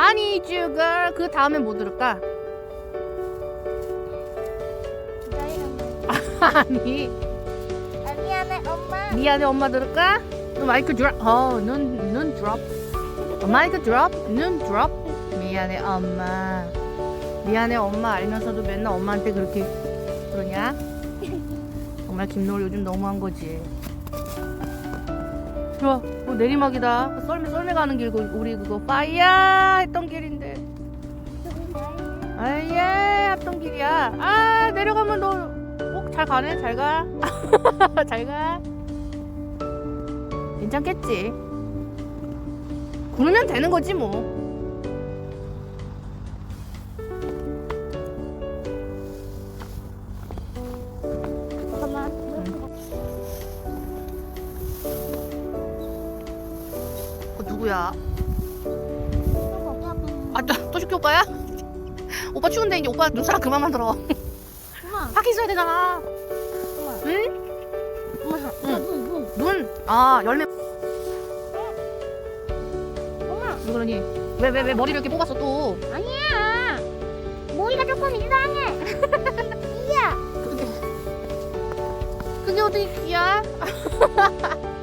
아니 쭈글 그 다음에 뭐 들을까? 아니 아, 미안해 엄마. 미안해 엄마 들을까? 너 마이크 드롭 어눈눈 드롭 어, 마이크 드롭 눈 드롭 미안해 엄마 미안해 엄마 알면서도 맨날 엄마한테 그렇게 그러냐? 정말 김노을 요즘 너무한 거지 좋아. 어, 내리막이다. 그 썰매 썰매 가는 길 그- 우리 그거. 파이야 했던 길인데. 아예! 했던 길이야. 아 내려가면 너잘 가네? 잘 가? 잘 가. 괜찮겠지? 구르면 되는 거지 뭐 누구야. 아 또, 또 오빠야 오빠 추운데 이제 오빠 눈사람 그만 만들어 엄마. 밖에 있어야 되잖아 엄마. 응? 엄마. 응. 눈, 아 열매 엄마. 왜 그러니 왜 왜 왜 머리를 이렇게 뽑았어 또 아니야. 머리가 조금 이상해. 이야. 그게 그게 어떻게 귀야